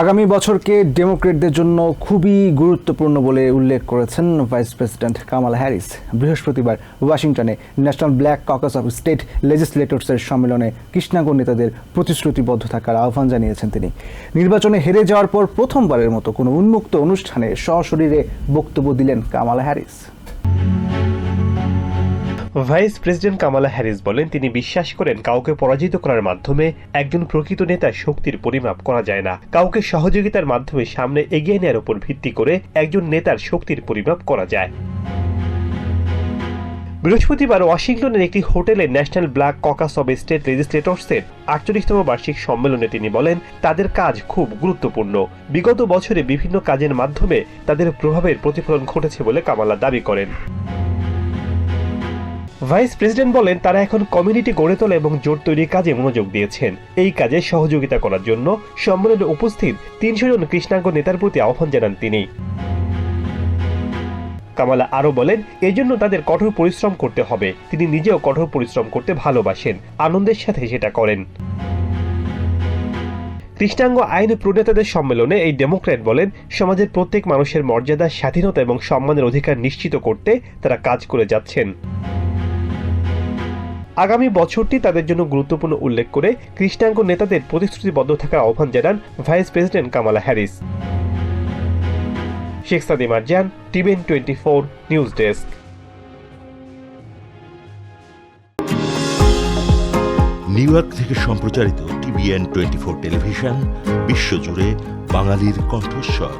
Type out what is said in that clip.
আগামী বছরকে ডেমোক্রেটদের জন্য খুবই গুরুত্বপূর্ণ বলে উল্লেখ করেছেন ভাইস প্রেসিডেন্ট কামাল হ্যারিস। বৃহস্পতিবার ওয়াশিংটনে National Black Caucus of State লেজিসলেটরসের সম্মেলনে কৃষ্ণাঙ্গ নেতাদের প্রতিশ্রুতিবদ্ধ থাকার আহ্বান জানিয়েছেন তিনি। নির্বাচনে হেরে যাওয়ার পর প্রথমবারের মতো কোনো উন্মুক্ত অনুষ্ঠানে সশরীরে বক্তব্য দিলেন Kamala Harris. Vice president Kamala Harris বলেন, তিনি বিশ্বাস করেন কাউকে পরাজিত করার মাধ্যমে একজন প্রকৃত নেতার শক্তির পরিমাপ করা যায় না। কাউকে সহযোগিতার মাধ্যমে সামনে এগিয়ে নেওয়ার উপর ভিত্তি করে একজন নেতার শক্তির পরিমাপ করা যায়। বৃহস্পতিবার ওয়াশিংটনের একটি হোটেলে National Black Caucus of State লেজিসলেটরসের আটচল্লিশতম বার্ষিক সম্মেলনে তিনি বলেন, তাদের কাজ খুব গুরুত্বপূর্ণ। বিগত বছরে বিভিন্ন কাজের মাধ্যমে তাদের প্রভাবের প্রতিফলন ঘটেছে বলে কামালা দাবি করেন। ভাইস প্রেসিডেন্ট বলেন, তারা এখন কমিউনিটি গড়ে তোলা এবং জোট তৈরির কাজে মনোযোগ দিয়েছেন। এই কাজে সহযোগিতা করার জন্য সম্মেলনে উপস্থিত তিনশো জন কৃষ্ণাঙ্গ নেতার প্রতি আহ্বান জানান তিনি। কামালা আরও বলেন, এজন্য তাদের কঠোর পরিশ্রম করতে হবে। তিনি নিজেও কঠোর পরিশ্রম করতে ভালোবাসেন, আনন্দের সাথে সেটা করেন। কৃষ্ণাঙ্গ আইন প্রণেতাদের সম্মেলনে এই ডেমোক্র্যাট বলেন, সমাজের প্রত্যেক মানুষের মর্যাদা, স্বাধীনতা এবং সম্মানের অধিকার নিশ্চিত করতে তারা কাজ করে যাচ্ছেন। আগামী বছরটি তাদের জন্য গুরুত্বপূর্ণ উল্লেখ করে কৃষ্ণাঙ্গ নেতাদের প্রতিশ্রুতিবদ্ধ থাকার আহ্বান জানান vice president Kamala Harris. Sheikh Sadim Arjan TVN twenty four news desk. New York থেকে সম্প্রচারিত টিভিএন টোয়েন্টি ফোর টেলিভিশন, বিশ্বজুড়ে বাঙালির কণ্ঠস্বর।